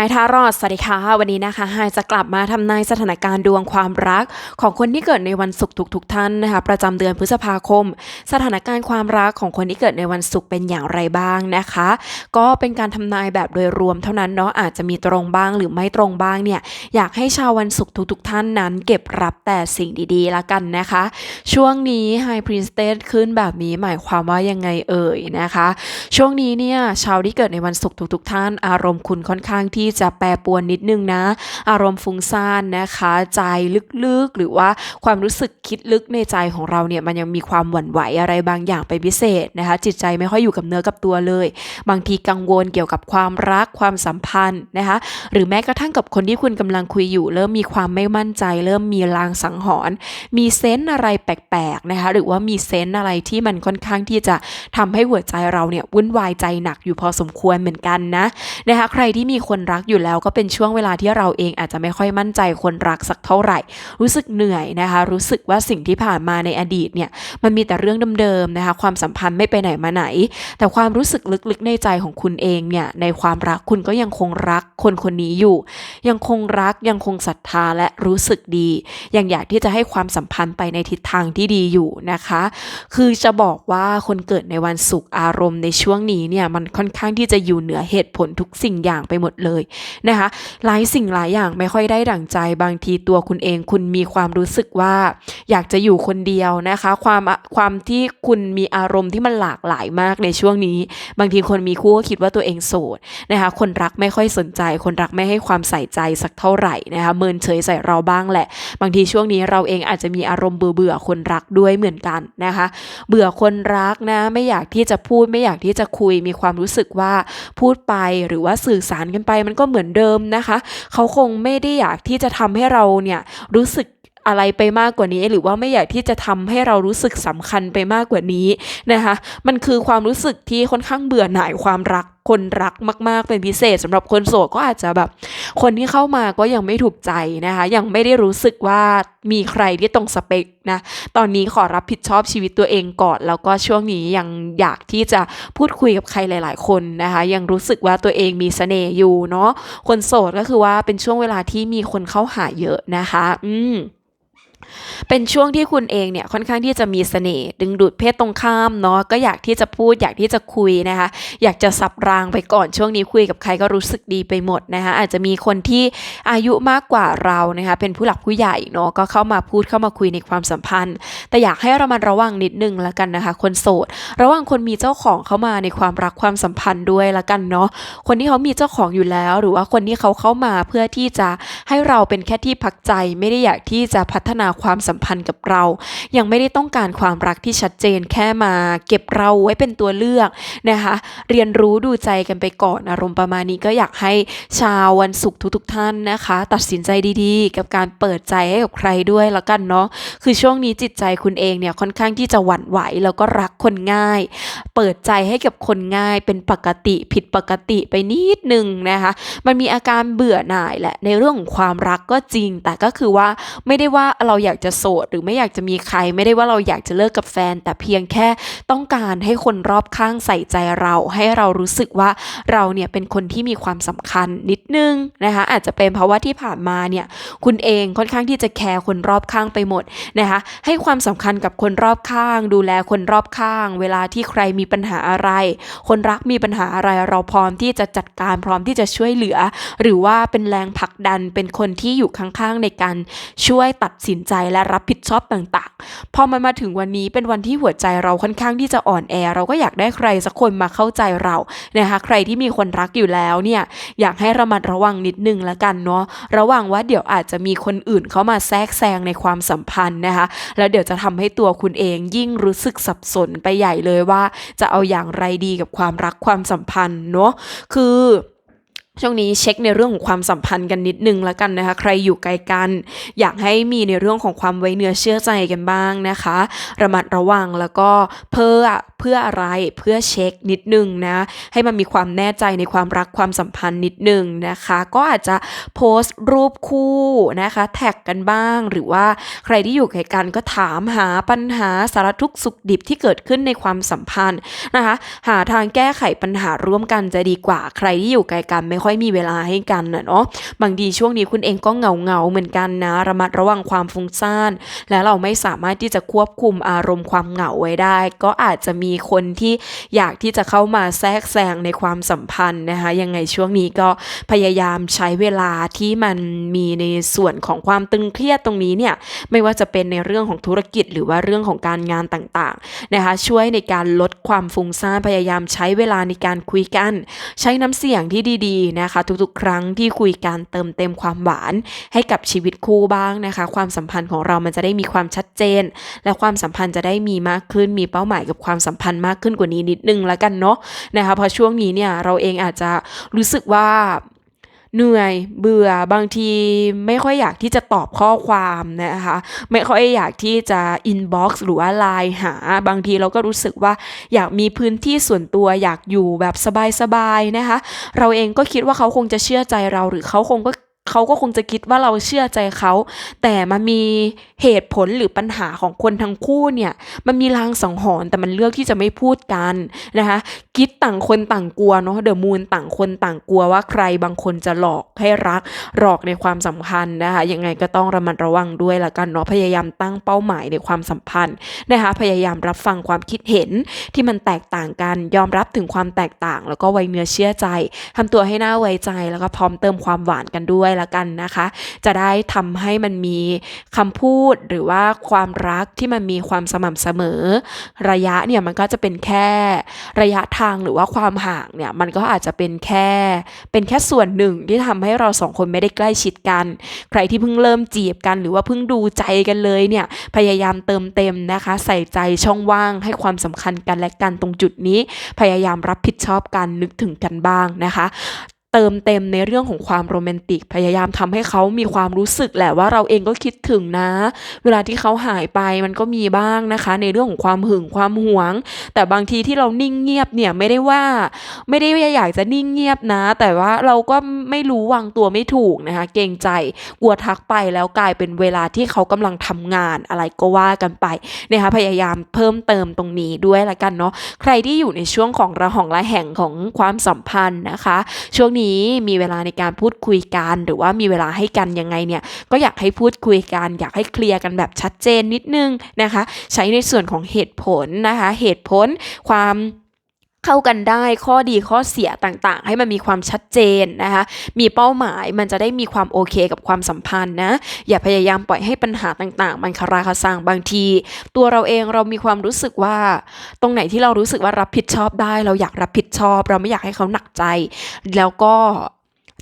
ายทารอดสวัสดีค่ะ วันนี้นะคะไฮายจะกลับมาทำนายสถานการณ์ดวงความรัก ของคนที่เกิดในวันศุกร์ทุกๆท่านนะคะ ประจำเดือนพฤษภาคม สถานการณ์ความรักของคนที่เกิดในวันศุกร์เป็นอย่างไรบ้างนะคะ ก็เป็นการทำนายแบบโดยรวมเท่านั้นเนาะอาจจะมีตรงบ้างหรือไม่ตรงบ้างเนี่ยอยากให้ชาววันศุกร์ทุกๆท่านนั้น เก็บรับแต่สิ่งดีๆละกันนะคะ ช่วงนี้ไฮพรินสเตนขึ้นแบบนี้หมายความว่ายังไงเอ่ยนะคะ ช่วงนี้เนี่ยชาวที่เกิดในวันศุกร์ทุกๆท่าน อารมณ์คุณค่อนข้างที่จะแปรปวนนิดนึงนะ อารมณ์ฟุ้งซ่านนะคะ ใจลึกๆ หรือว่าความรู้สึกคิดลึกในใจของเราเนี่ยมันยังมีความหวั่นไหวอะไรบางอย่างเป็นพิเศษนะคะ จิตใจไม่ค่อยอยู่กับเนื้อกับตัวเลย บางทีกังวลเกี่ยวกับความรักความสัมพันธ์นะคะ หรือแม้กระทั่งกับคนที่คุณกำลังคุยอยู่ เริ่มมีความไม่มั่นใจ เริ่มมีลางสังหรณ์มีเซนส์อะไรแปลกๆนะคะ หรือว่ามีเซนส์อะไรที่มันค่อนข้างที่จะทำให้หัวใจเราเนี่ยวุ่นวายใจหนักอยู่พอสมควรเหมือนกันนะนะคะ ใครที่มีคนรักอยู่แล้วก็เป็นช่วงเวลาที่เราเองอาจจะไม่ค่อยมั่นใจคนรักสักเท่าไหร่ รู้สึกเหนื่อยนะคะ รู้สึกว่าสิ่งที่ผ่านมาในอดีตเนี่ยมันมีแต่เรื่องเดิมๆนะคะความสัมพันธ์ไม่ไปไหนมาไหน แต่ความรู้สึกลึกๆในใจของคุณเองเนี่ยในความรักคุณก็ยังคงรักคนคนนี้อยู่ ยังคงรักยังคงศรัทธาและรู้สึกดี ยังอยากที่จะให้ความสัมพันธ์ไปในทิศทางที่ดีอยู่นะคะ คือจะบอกว่าคนเกิดในวันศุกร์อารมณ์ในช่วงนี้เนี่ยมันค่อนข้างที่จะอยู่เหนือเหตุผลทุกสิ่งอย่างไปหมดเลยนะคะ หลายสิ่งหลายอย่างไม่ค่อยได้ดั่งใจ บางทีตัวคุณเองคุณมีความรู้สึกว่า อยากจะอยู่คนเดียวนะคะ ความความที่คุณมีอารมณ์ที่มันหลากหลายมากในช่วงนี้ บางทีคนมีคู่ก็คิดว่าตัวเองโสดนะคะ คนรักไม่ค่อยสนใจ คนรักไม่ให้ความใส่ใจสักเท่าไหร่นะคะเมินเฉยใส่เราบ้างแหละ บางทีช่วงนี้เราเองอาจจะมีอารมณ์เบื่อเบื่อๆคนรักด้วยเหมือนกันนะคะ เบื่อคนรักนะ ไม่อยากที่จะพูดไม่อยากที่จะคุยมีความรู้สึกว่าพูดไปหรือว่าสื่อสารกันไปมันก็เหมือนเดิมนะคะ เขาคงไม่ได้อยากที่จะทำให้เราเนี่ยรู้สึกอะไรไปมากกว่านี้ หรือว่าไม่อยากที่จะทำให้เรารู้สึกสำคัญไปมากกว่านี้นะคะ มันคือความรู้สึกที่ค่อนข้างเบื่อหน่ายความรัก คนรักมากๆ เป็นพิเศษสำหรับคนโสดก็อาจจะแบบ คนที่เข้ามาก็ยังไม่ถูกใจนะคะ ยังไม่ได้รู้สึกว่ามีใครที่ตรงสเปคนะ ตอนนี้ขอรับผิดชอบชีวิตตัวเองก่อน แล้วก็ช่วงนี้ยังอยากที่จะพูดคุยกับใครหลาย ๆ คนนะคะ ยังรู้สึกว่าตัวเองมีเสน่ห์อยู่เนาะ คนโสดก็คือว่าเป็นช่วงเวลาที่มีคนเข้าหาเยอะนะคะ อืม เป็นช่วงที่คุณเองเนี่ยค่อนข้างที่จะมีเสน่ห์ดึงดูดเพศตรงข้ามเนาะก็อยากที่จะพูดอยากที่จะคุยนะคะ อยากจะสับรางไปก่อนช่วงนี้คุยกับใครก็รู้สึกดีไปหมดนะคะอาจจะมีคนที่อายุมากกว่าเรานะคะเป็นผู้หลักผู้ใหญ่เนาะก็เข้ามาพูดเข้ามาคุยในความสัมพันธ์ แต่อยากให้เรามันระวังนิดนึงละกันนะคะ คนโสด ระวังคนมีเจ้าของเข้ามาในความรักความสัมพันธ์ด้วยละกันเนาะคนที่เขามีเจ้าของอยู่แล้ว หรือว่าคนที่เขาเข้ามาเพื่อที่จะให้เราเป็นแค่ที่พักใจไม่ได้อยากที่จะพัฒนาความสัมพันธ์กับเรา ยังไม่ได้ต้องการความรักที่ชัดเจนแค่มา เก็บเราไว้เป็นตัวเลือกนะคะ เรียนรู้ดูใจกันไปก่อนอารมณ์ประมาณนี้ก็อยากให้ชาววันศุกร์ทุกๆท่านนะคะ ตัดสินใจดีๆ กับการเปิดใจให้กับใครด้วยละกันเนาะคือช่วงนี้จิตใจคุณเองเนี่ยค่อนข้างที่จะหวั่นไหวแล้วก็รักคนง่าย เปิดใจให้กับคนง่ายเป็นปกติผิดปกติไปนิดนึงนะคะ มันมีอาการเบื่อหน่ายแหละในเรื่องของความรักก็จริง แต่ก็คือว่าไม่ได้ว่าเราอยากจะโสดหรือไม่อยากจะมีใคร ไม่ได้ว่าเราอยากจะเลิกกับแฟน แต่เพียงแค่ต้องการให้คนรอบข้างใส่ใจเรา ให้เรารู้สึกว่าเราเนี่ยเป็นคนที่มีความสำคัญนิดนึงนะคะอาจจะเป็นเพราะว่าที่ผ่านมาเนี่ยคุณเองค่อนข้างที่จะแคร์คนรอบข้างไปหมดนะคะให้ความสำคัญกับคนรอบข้าง ดูแลคนรอบข้าง เวลาที่ใครมีปัญหาอะไร คนรักมีปัญหาอะไรเราพร้อมที่จะจัดการพร้อมที่จะช่วยเหลือ หรือว่าเป็นแรงผลักดันเป็นคนที่อยู่ข้างๆในการช่วยตัดสินใจและรับผิดชอบต่างๆ พอมันมาถึงวันนี้เป็นวันที่หัวใจเราค่อนข้างที่จะอ่อนแอ เราก็อยากได้ใครสักคนมาเข้าใจเรานะคะใครที่มีคนรักอยู่แล้วเนี่ยอยากให้ระมัดระวังนิดนึงละกันเนาะระวังว่าเดี๋ยวอาจจะมีคนอื่นเข้ามาแทรกแซงในความสัมพันธ์นะคะแล้วเดี๋ยวจะทำให้ตัวคุณเองยิ่งรู้สึกสับสนไปใหญ่เลยว่า จะเอาอย่างไรดีกับความรักความสัมพันธ์เนาะคือ ช่วงนี้เช็คในเรื่องของความสัมพันธ์กันนิดนึงแล้วกันนะคะ ใครอยู่ไกลกัน อยากให้มีในเรื่องของความไว้เนื้อเชื่อใจกันบ้างนะคะ ระมัดระวังแล้วก็เพื่อเพื่ออะไรเพื่อเช็คนิดนึงนะให้มันมีความแน่ใจในความรักความสัมพันธ์นิดนึงนะคะ ก็อาจจะโพสต์รูปคู่นะคะ แท็กกันบ้างหรือว่าใครที่อยู่ไกลกันก็ถามหาปัญหาสารทุกข์สุขดิบที่เกิดขึ้นในความสัมพันธ์นะคะ หาทางแก้ไขปัญหาร่วมกันจะดีกว่าใครที่อยู่ไกลกันไม่ค่อยอยมีเวลาให้กันนะเนาะบางทีช่วงนี้คุณเองก็เหงาเหงาเหมือนกันนะระมัดระวังความฟุ้งซ่านและเราไม่สามารถที่จะควบคุมอารมณ์ความเหงาไว้ได้ ก็อาจจะมีคนที่อยากที่จะเข้ามาแทรกแซงในความสัมพันธ์นะคะยังไงช่วงนี้ก็พยายามใช้เวลาที่มันมีในส่วนของความตึงเครียดตรงนี้เนี่ยไม่ว่าจะเป็นในเรื่องของธุรกิจหรือว่าเรื่องของการงานต่างๆนะคะช่วยในการลดความฟุ้งซ่านพยายามใช้เวลาในการคุยกัน ใช้น้ำเสียงที่ดีๆนะคะ ทุกๆ ครั้งที่คุยกันเติมเต็มความหวาน ให้กับชีวิตคู่บ้างนะคะ ความสัมพันธ์ของเรามันจะได้มีความชัดเจน และความสัมพันธ์จะได้มีมากขึ้น มีเป้าหมายกับความสัมพันธ์มากขึ้นกว่านี้นิดนึงแล้วกันเนาะนะคะเพราะช่วงนี้เนี่ยเราเองอาจจะรู้สึกว่า เหนื่อยเบื่อบางทีไม่ค่อยอยากที่จะตอบข้อความนะคะ ไม่ค่อยอยากที่จะอินบ็อกซ์หรือว่าไลน์หา บางทีเราก็รู้สึกว่าอยากมีพื้นที่ส่วนตัวอยากอยู่แบบสบายๆนะคะ เราเองก็คิดว่าเขาคงจะเชื่อใจเราหรือเขาคงก็ เขาก็คงจะคิดว่าเราเชื่อใจเขา แต่มันมีเหตุผลหรือปัญหาของคนทั้งคู่เนี่ยมันมีลางสังหรณ์แต่มันเลือกที่จะไม่พูดกันนะคะคิดต่างคนต่างกลัวเนาะเดอะมูนต่างคนต่างกลัวว่าใครบางคนจะหลอกให้รักหลอกในความสัมพันธ์นะคะยังไงก็ต้องระมัดระวังด้วยละกันเนาะพยายามตั้งเป้าหมายในความสัมพันธ์นะคะพยายามรับฟังความคิดเห็นที่มันแตกต่างกันยอมรับถึงความแตกต่าง แล้วก็ไว้เนื้อเชื่อใจทำตัวให้หน่าไว้ใจ แล้วก็พร้อมเติมความหวานกันด้วยละกันนะคะ จะได้ทำให้มันมีคำพูดหรือว่าความรักที่มันมีความสม่ำเสมอ ระยะเนี่ยมันก็จะเป็นแค่ระยะทางหรือว่าความห่างเนี่ยมันก็อาจจะเป็นแค่เป็นแค่ส่วนหนึ่งที่ทำให้เราสองคนไม่ได้ใกล้ชิดกัน ใครที่เพิ่งเริ่มจีบกัน หรือว่าเพิ่งดูใจกันเลยเนี่ยพยายามเติมเต็มนะคะ ใส่ใจช่องว่างให้ความสำคัญกันและกันตรงจุดนี้ พยายามรับผิดชอบกันนึกถึงกันบ้างนะคะ เติมเต็มในเรื่องของความโรแมนติก พยายามทำให้เขามีความรู้สึกแหละว่าเราเองก็คิดถึงนะ เวลาที่เขาหายไปมันก็มีบ้างนะคะ ในเรื่องของความหึงความหวง แต่บางทีที่เรานิ่งเงียบเนี่ยไม่ได้ว่าไม่ได้อยากจะนิ่งเงียบนะ แต่ว่าเราก็ไม่รู้วางตัวไม่ถูกนะคะ เกรงใจกลัวทักไปแล้วกลายเป็นเวลาที่เขากำลังทำงานอะไรก็ว่ากันไปนะคะพยายามเพิ่มเติมตรงนี้ด้วยละกันเนาะใครที่อยู่ในช่วงของระหองระแหงของความสัมพันธ์นะคะ ช่วงนี้มีเวลาในการพูดคุยกัน หรือว่ามีเวลาให้กันยังไงเนี่ยก็อยากให้พูดคุยกัน อยากให้เคลียร์กันแบบชัดเจนนิดนึงนะคะ ใช้ในส่วนของเหตุผลนะคะ เหตุผลความ เข้ากันได้ข้อดีข้อเสียต่างๆ ให้มันมีความชัดเจนนะคะมีเป้าหมายมันจะได้มีความโอเคกับความสัมพันธ์นะอย่าพยายามปล่อยให้ปัญหาต่างๆ มันคาราคาซังบางที ตัวเราเองเรามีความรู้สึกว่า ตรงไหนที่เรารู้สึกว่ารับผิดชอบได้ เราอยากรับผิดชอบ เราไม่อยากให้เขาหนักใจ แล้วก็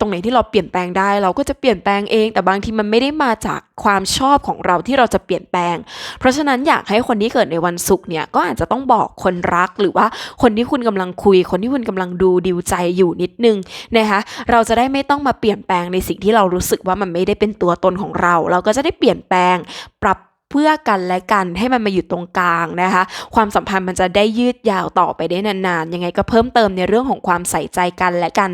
ตรงไหนที่เราเปลี่ยนแปลงได้ เราก็จะเปลี่ยนแปลงเอง แต่บางทีมันไม่ได้มาจากความชอบของเราที่เราจะเปลี่ยนแปลง เพราะฉะนั้นอยากให้คนที่เกิดในวันศุกร์เนี่ยก็อาจจะต้องบอกคนรักหรือว่าคนที่คุณกำลังคุย คนที่คุณกำลังดูดิวใจอยู่นิดนึงนะคะเราจะได้ไม่ต้องมาเปลี่ยนแปลงในสิ่งที่เรารู้สึกว่ามันไม่ได้เป็นตัวตนของเรา เราก็จะได้เปลี่ยนแปลงปรับ พื่อกันและกันให้มันมาอยู่ตรงกลางนะคะ ความสัมพันธ์มันจะได้ยืดยาวต่อไปได้นานๆ ยังไงก็เพิ่มเติมในเรื่องของความใส่ใจกันและกัน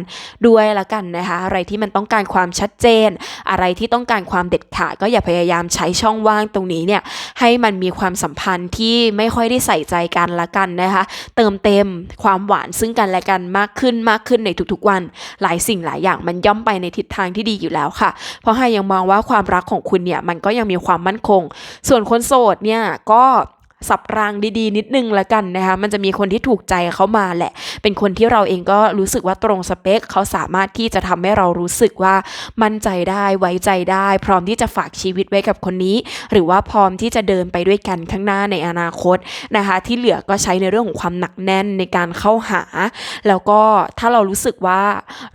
ด้วยละกันนะคะ อะไรที่มันต้องการความชัดเจน อะไรที่ต้องการความเด็ดขาดก็อย่าพยายามใช้ช่องว่างตรงนี้เนี่ยให้มันมีความสัมพันธ์ที่ไม่ค่อยได้ใส่ใจกันละกันนะคะ เติมเต็มความหวานซึ่งกันและกันมากขึ้นมากขึ้นในทุกๆวัน หลายสิ่งหลายอย่างมันย่อมไปในทิศทางที่ดีอยู่แล้วค่ะ เพราะไฮยังมองว่าความรักของคุณเนี่ยมันก็ยังมีความมั่นคงส่วนคนโสดเนี่ยก็ สับรางดีๆ นิดนึงละกันนะคะมันจะมีคนที่ถูกใจเขามาแหละ เป็นคนที่เราเองก็รู้สึกว่าตรงสเปคเขาสามารถที่จะทำให้เรารู้สึกว่ามั่นใจได้ไว้ใจได้ พร้อมที่จะฝากชีวิตไว้กับคนนี้ หรือว่าพร้อมที่จะเดินไปด้วยกันข้างหน้าในอนาคตนะคะ ที่เหลือก็ใช้ในเรื่องของความหนักแน่นในการเข้าหา แล้วก็ถ้าเรารู้สึกว่า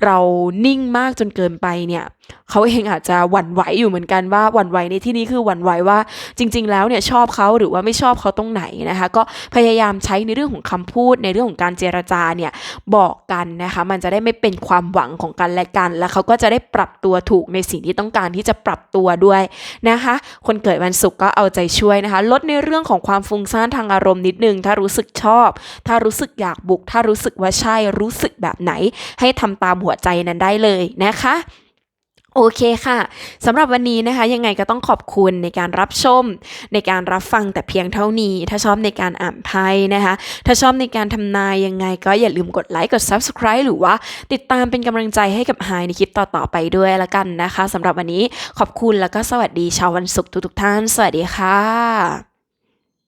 เรานิ่งมากจนเกินไปเนี่ยเขาเองอาจจะหวั่นไหวอยู่เหมือนกันว่าหวั่นไหวในที่นี้คือหวั่นไหวว่าจริง ๆ แล้วเนี่ยชอบเขาหรือว่าไม่ชอบเขาตรงไหนนะคะ ก็พยายามใช้ในเรื่องของคำพูดในเรื่องของการเจรจาเนี่ยบอกกันนะคะ มันจะได้ไม่เป็นความหวังของกันและกัน แล้วเขาก็จะได้ปรับตัวถูกในสิ่งที่ต้องการที่จะปรับตัวด้วยนะคะ คนเกิดวันศุกร์ก็เอาใจช่วยนะคะ ลดในเรื่องของความฟุ้งซ่านทางอารมณ์นิดนึง ถ้ารู้สึกชอบ ถ้ารู้สึกอยากบุก ถ้ารู้สึกว่าใช่รู้สึกแบบไหน ให้ทำตามหัวใจนั้นได้เลยนะคะ โอเคค่ะ สำหรับวันนี้นะคะ ยังไงก็ต้องขอบคุณในการรับชม ในการรับฟังแต่เพียงเท่านี้ ถ้าชอบในการอ่านไพ่นะคะ ถ้าชอบในการทำนายยังไงก็อย่าลืมกดไลค์กด Subscribe หรือว่าติดตามเป็นกำลังใจให้กับไฮในคลิปต่อๆไปด้วยละกันนะคะสำหรับวันนี้ขอบคุณแล้วก็สวัสดีชาววันศุกร์ทุกๆท่าน สวัสดีค่ะ